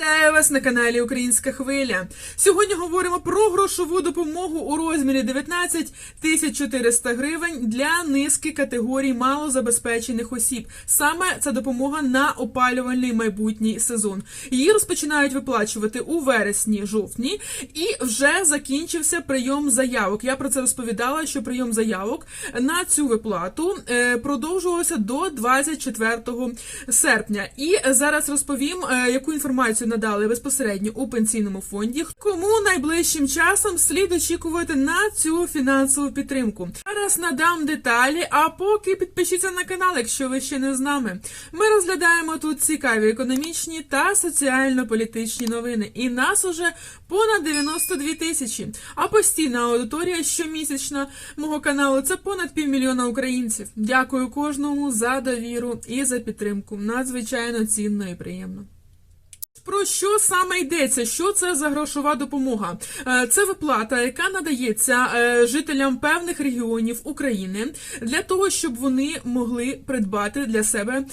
Вітаю вас на каналі Українська Хвиля. Сьогодні говоримо про грошову допомогу у розмірі 19 тисяч 400 гривень для низки категорій малозабезпечених осіб. Саме це допомога на опалювальний майбутній сезон. Її розпочинають виплачувати у вересні-жовтні, і вже закінчився прийом заявок. Я про це розповідала, що прийом заявок на цю виплату е, продовжувався до 24 серпня. І зараз розповім, е, яку інформацію надали безпосередньо у пенсійному фонді. Кому найближчим часом слід очікувати на цю фінансову підтримку. Зараз надам деталі. А поки підпишіться на канал, якщо ви ще не з нами. Ми розглядаємо тут цікаві економічні та соціально-політичні новини. І нас уже понад 92 тисячі. А постійна аудиторія щомісячна мого каналу це понад півмільйона українців. Дякую кожному за довіру і за підтримку. Надзвичайно цінно і приємно. Про що саме йдеться? Що це за грошова допомога? Е, Це виплата, яка надається е, жителям певних регіонів України для того, щоб вони могли придбати для себе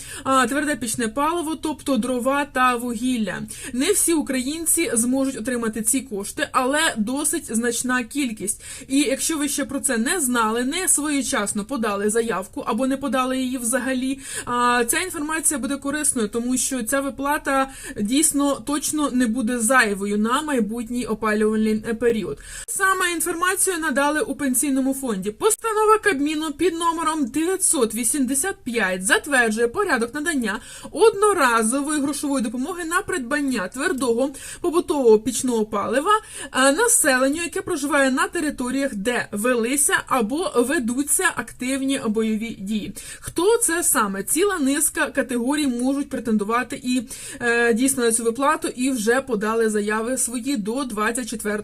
тверде пічне паливо, тобто дрова та вугілля. Не всі українці зможуть отримати ці кошти, але досить значна кількість. І якщо ви ще про це не знали, не своєчасно подали заявку або не подали її взагалі, ця інформація буде корисною, тому що ця виплата дійсно точно не буде зайвою на майбутній опалювальний період. Саме інформацію надали у пенсійному фонді. Постанова Кабміну під номером 985 затверджує порядок надання одноразової грошової допомоги на придбання твердого побутового пічного палива е, населенню, яке проживає на територіях, де велися або ведуться активні бойові дії. Хто це саме? Ціла низка категорій можуть претендувати і е, дійсно на цю виплату, і вже подали заяви свої до 24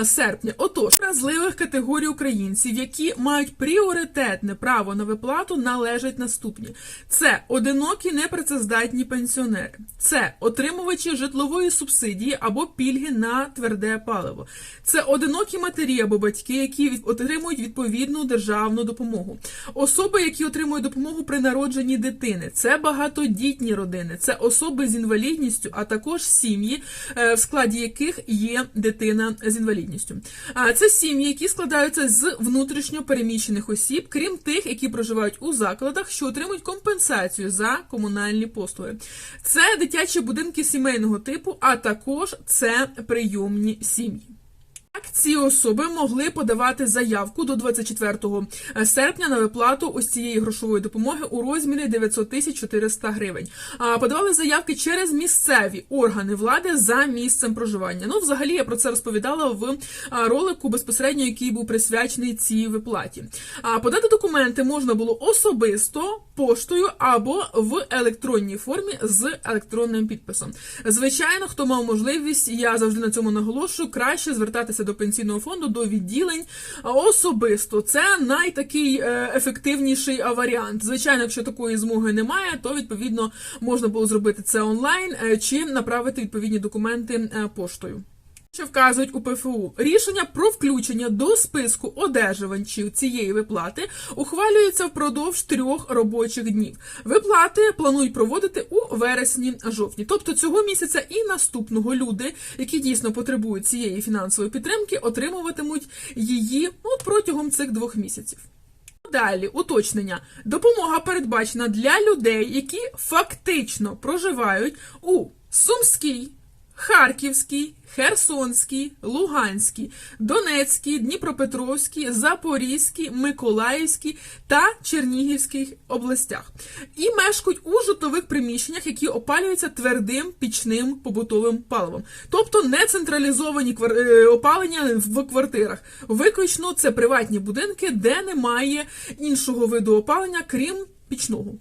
е, серпня. Отож, вразливих категорій українців, які мають пріоритетне право на виплату, належать наступні: це одинокі непрацездатні пенсіонери, це отримувачі житлової субсидії або пільги на тверде паливо, це одинокі матері або батьки, які отримують відповідну державну допомогу, особи, які отримують допомогу при народженні дитини, це багатодітні родини, це особи з інвалідністю, а також сім'ї, е, в складі яких є дитина з інвалідністю. А це сім'ї, які складаються з внутрішньо переміщених осіб, крім тих, які проживають у закладах, що отримують компенсацію за комунальні послуги. Це дитячі будинки сімейного типу, а також це прийомні сім'ї. Так, ці особи могли подавати заявку до 24 серпня на виплату ось цієї грошової допомоги у розмірі 900 тисяч 400 гривень. А подавали заявки через місцеві органи влади за місцем проживання. Ну, взагалі, я про це розповідала в ролику безпосередньо, який був присвячений цій виплаті. А подати документи можна було особисто поштою або в електронній формі з електронним підписом. Звичайно, хто мав можливість, я завжди на цьому наголошую, краще звертатися до пенсійного фонду, до відділень особисто. Це найтакий е, ефективніший варіант. Звичайно, якщо такої змоги немає, то відповідно можна було зробити це онлайн е, чи направити відповідні документи е, поштою. Що вказують у ПФУ рішення про включення до списку одержувачів цієї виплати ухвалюється впродовж трьох робочих днів. Виплати планують проводити у вересні-жовтні, тобто цього місяця і наступного люди, які дійсно потребують цієї фінансової підтримки, отримуватимуть її ну, протягом цих двох місяців. Далі уточнення. Допомога передбачена для людей, які фактично проживають у Сумській, Харківській, Херсонській, Луганській, Донецькій, Дніпропетровській, Запорізькій, Миколаївській та Чернігівській областях і мешкають у житлових приміщеннях, які опалюються твердим пічним побутовим паливом, тобто не централізовані е, опалення в квартирах. Виключно це приватні будинки, де немає іншого виду опалення, крім пічного.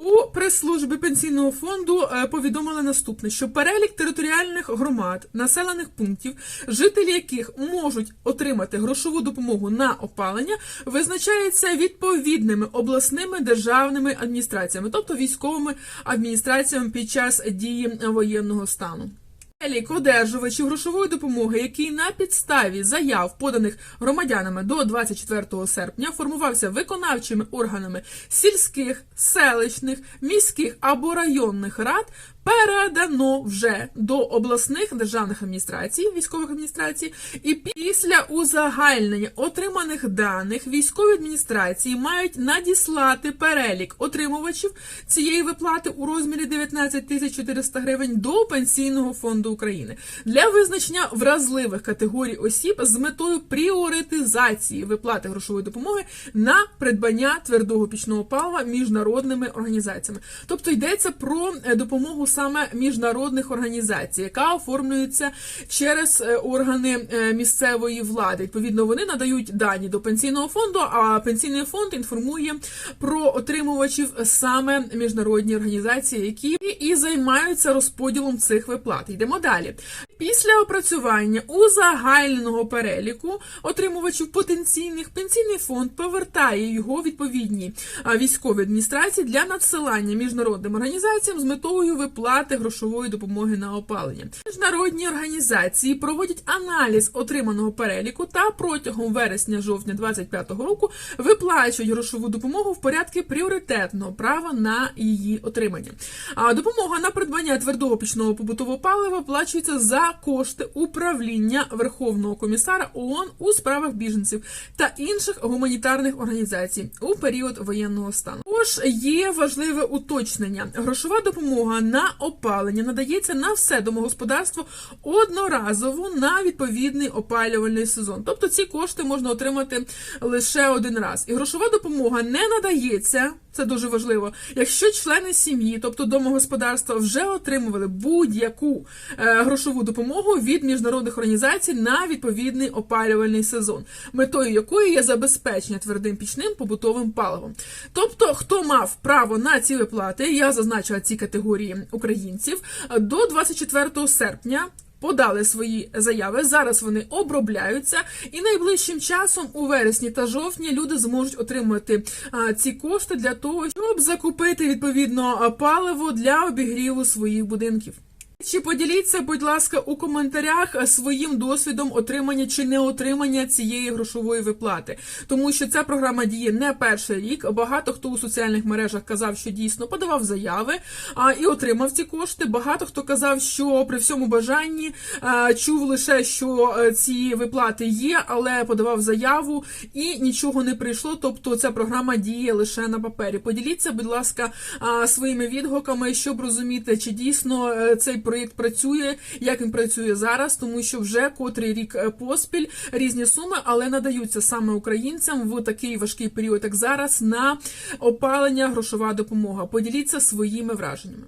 У прес-службі пенсійного фонду е, повідомили наступне: що перелік територіальних громад, населених пунктів, жителі яких можуть отримати грошову допомогу на опалення, визначається відповідними обласними державними адміністраціями, тобто військовими адміністраціями під час дії воєнного стану. Перелік одержувачів грошової допомоги, який на підставі заяв, поданих громадянами до 24 серпня, формувався виконавчими органами сільських, селищних, міських або районних рад, передано вже до обласних державних адміністрацій, військових адміністрацій, і після узагальнення отриманих даних військові адміністрації мають надіслати перелік отримувачів цієї виплати у розмірі 19 тисяч 400 гривень до Пенсійного фонду України для визначення вразливих категорій осіб з метою пріоритизації виплати грошової допомоги на придбання твердого пічного палива міжнародними організаціями. Тобто йдеться про е, допомогу саме міжнародних організацій, яка оформлюється через е, органи е, місцевої влади. Відповідно, вони надають дані до пенсійного фонду, а пенсійний фонд інформує про отримувачів саме міжнародні організації, які і займаються розподілом цих виплат. Йдемо далі. Після опрацювання узагальненого переліку отримувачів потенційних пенсійний фонд повертає його відповідній а, військовій адміністрації для надсилання міжнародним організаціям з метою виплати грошової допомоги на опалення. Міжнародні організації проводять аналіз отриманого переліку та протягом вересня-жовтня 2025 року виплачують грошову допомогу в порядку пріоритетного права на її отримання. А допомога на придбання твердого пічного побутового палива оплачується за кошти управління Верховного комісара ООН у справах біженців та інших гуманітарних організацій у період воєнного стану. Також є важливе уточнення: грошова допомога на опалення надається на все домогосподарство одноразово на відповідний опалювальний сезон. Тобто ці кошти можна отримати лише один раз. І грошова допомога не надається. Це дуже важливо. Якщо члени сім'ї, тобто домогосподарства, вже отримували будь-яку е, грошову допомогу від міжнародних організацій на відповідний опалювальний сезон, метою якої є забезпечення твердим пічним побутовим паливом. Тобто, хто мав право на ці виплати, я зазначила ці категорії українців до 24 серпня. Подали свої заяви. Зараз вони обробляються, і найближчим часом, у вересні та жовтні, люди зможуть отримати ці кошти для того, щоб закупити відповідно паливо для обігріву своїх будинків. Чи поділіться, будь ласка, у коментарях своїм досвідом отримання чи не отримання цієї грошової виплати, тому що ця програма діє не перший рік. Багато хто у соціальних мережах казав, що дійсно подавав заяви а, і отримав ці кошти. Багато хто казав, що при всьому бажанні а, чув лише, що е, ці виплати є, але подавав заяву і нічого не прийшло. Тобто ця програма діє лише на папері. Поділіться, будь ласка, а, своїми відгуками, щоб розуміти, чи дійсно е, цей проєкт працює, як він працює зараз, тому що вже котрий рік е, поспіль різні суми, але надаються саме українцям в такий важкий період, як зараз, на опалення грошова допомога. Поділіться своїми враженнями.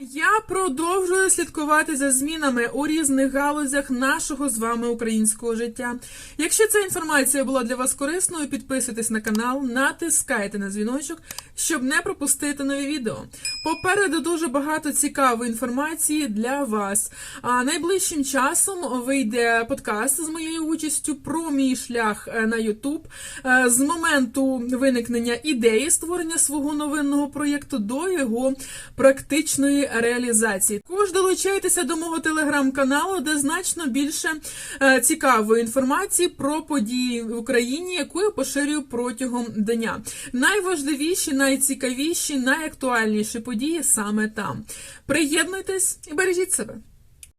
Я продовжую слідкувати за змінами у різних галузях нашого з вами українського життя. Якщо ця інформація була для вас корисною, підписуйтесь на канал, натискайте на дзвіночок, щоб не пропустити нові відео. Попереду дуже багато цікавої інформації для вас. А найближчим часом вийде подкаст з моєю участю про мій шлях е, на YouTube е, з моменту виникнення ідеї створення свого новинного проєкту до його практичної реалізації. Також долучайтеся до мого телеграм-каналу, де значно більше е, цікавої інформації про події в Україні, яку я поширюю протягом дня. Найважливіші, найцікавіші, найактуальніші події саме там. Приєднуйтесь і бережіть себе.